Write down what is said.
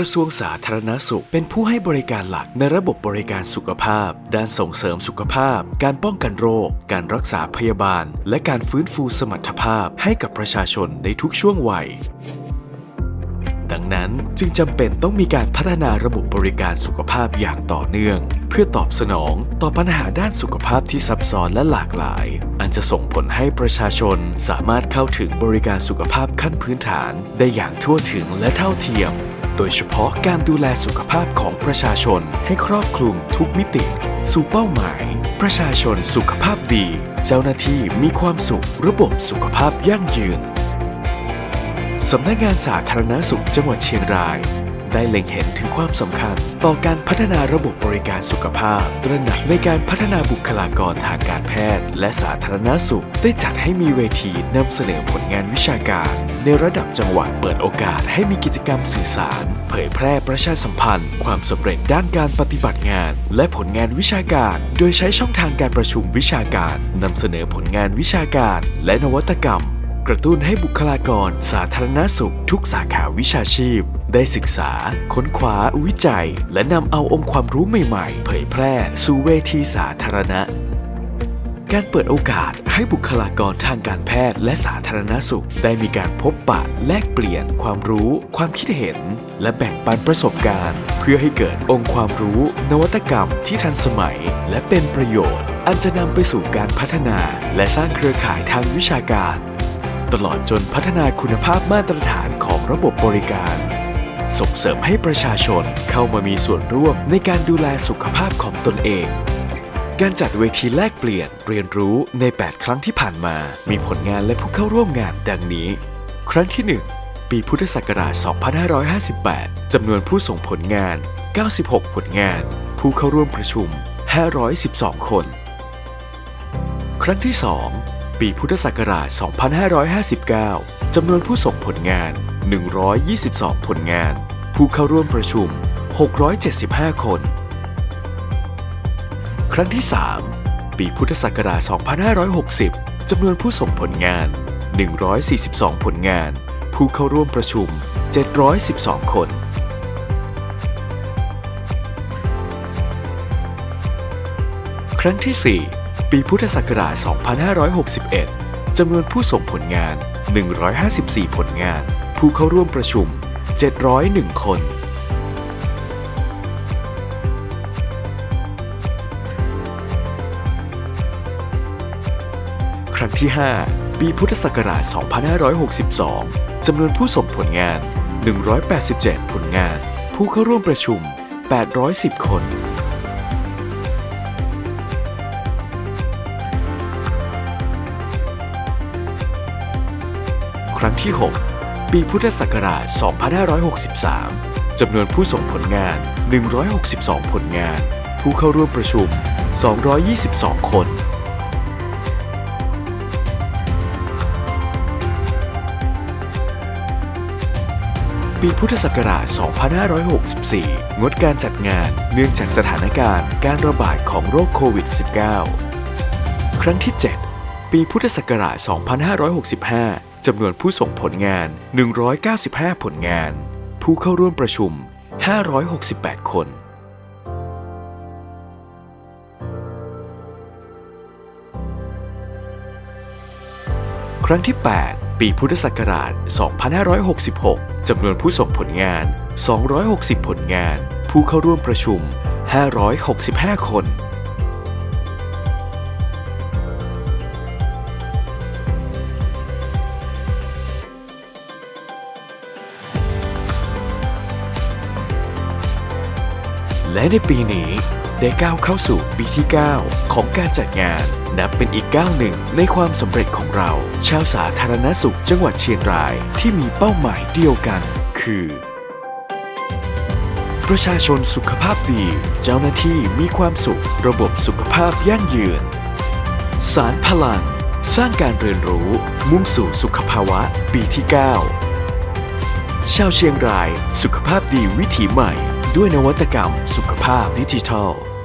กระทรวงสาธารณสุข เป็นผู้ให้บริการหลักในระบบบริการสุขภาพ ด้านส่งเสริมสุขภาพ การป้องกันโรค การรักษาพยาบาล และการฟื้นฟูสมรรถภาพให้กับประชาชนในทุกช่วงวัย ดังนั้นจึงจำเป็นต้องมีการพัฒนาระบบบริการสุขภาพอย่างต่อเนื่อง เพื่อตอบสนองต่อปัญหาด้านสุขภาพที่ซับซ้อนและหลากหลาย อันจะส่งผลให้ประชาชนสามารถเข้าถึงบริการสุขภาพขั้นพื้นฐาน ได้อย่างทั่วถึงและเท่าเทียม โดยเฉพาะการดูแลสุขภาพของประชาชนให้ครอบคลุมทุกมิติ สู่เป้าหมาย ประชาชนสุขภาพดี เจ้าหน้าที่มีความสุขระบบสุขภาพยั่งยืน สำนักงานสาธารณสุขจังหวัดเชียงราย ได้เล็งเห็นถึงความสำคัญ ต่อการพัฒนาระบบบริการสุขภาพ ตระหนักในการพัฒนาบุคลากรทางการแพทย์ และสาธารณสุข ได้จัดให้มีเวทีนำเสนอผลงานวิชาการ ในระดับจังหวัดเปิดโอกาสให้มีกิจกรรมสื่อสาร เผยแพร่ประชาสัมพันธ์ ความสำเร็จด้านการปฏิบัติงาน และผลงานวิชาการ โดยใช้ช่องทางการประชุมวิชาการนำเสนอผลงานวิชาการ และนวัตกรรม กระตุ้นให้บุคลากรสาธารณสุขทุกสาขาวิชาชีพ ได้ศึกษา ค้นคว้าวิจัย และนำเอาองค์ความรู้ใหม่ๆ เผยแพร่สู่เวทีสาธารณะ การเปิดโอกาสให้บุคลากรทางการแพทย์และสาธารณสุข ได้มีการพบปะแลกเปลี่ยนความรู้ ความคิดเห็น และแบ่งปันประสบการณ์ เพื่อให้เกิดองค์ความรู้ นวัตกรรมที่ทันสมัย และเป็นประโยชน์ อันจะนำไปสู่การพัฒนา และสร้างเครือข่ายทางวิชาการ ตลอดจนพัฒนาคุณภาพมาตรฐานของระบบบริการ ส่งเสริมให้ประชาชนเข้ามามีส่วนร่วมในการดูแลสุขภาพของตนเอง การจัดเวทีแลกเปลี่ยนเรียนรู้ใน 8 ครั้งที่ผ่านมา มีผลงานและผู้เข้าร่วมงานดังนี้ ครั้งที่ 1 ปีพุทธศักราช 2558 จำนวนผู้ส่งผลงาน 96 ผลงาน ผู้เข้าร่วมประชุม 512 คน ครั้งที่ 2 ปีพุทธศักราช 2559 จำนวนผู้ส่งผลงาน 122 ผลงาน ผู้เข้าร่วมประชุม 675 คน ครั้งที่ 3 ปีพุทธศักราช 2560 จำนวนผู้ส่งผลงาน 142 ผลงาน ผู้เข้าร่วมประชุม 712 คนครั้งที่ 4 ปีพุทธศักราช 2561 จำนวนผู้ส่งผลงาน 154 ผลงาน ผู้เข้าร่วมประชุม 701 คน ครั้งที่ 5 ปีพุทธศักราช 2562 จำนวนผู้ส่งผลงาน 187 ผลงาน ผู้เข้าร่วมประชุม 810 คน ครั้งที่ 6 ปีพุทธศักราช 2563 จำนวนผู้ส่งผลงาน 162 ผลงาน ผู้เข้าร่วมประชุม 222 คนปีพุทธศักราช 2564 งดการจัดงานเนื่องจากสถานการณ์การระบาดของโรคโควิด -19 ครั้งที่ 7 ปีพุทธศักราช 2565 จำนวนผู้ส่งผลงาน 195 ผลงาน ผู้เข้าร่วมประชุม 568 คน ครั้งที่ 8 ปีพุทธศักราช 2566 จำนวนผู้ส่งผลงาน 260 ผลงาน ผู้เข้าร่วมประชุม 565 คน และในปีนี้ได้ก้าวเข้าสู่ปีที่ 9 ของการจัดงาน นับเป็นอีกก้าวหนึ่งในความสำเร็จของเรา ชาวสาธารณสุขจังหวัดเชียงรายที่มีเป้าหมายเดียวกัน คือ ประชาชนสุขภาพดี เจ้าหน้าที่มีความสุข ระบบสุขภาพยั่งยืน สารพลัง สร้างการเรียนรู้ มุ่งสู่สุขภาวะปีที่ 9 ชาวเชียงราย สุขภาพดีวิถีใหม่ ด้วยนวัตกรรม สุขภาพดิจิทัล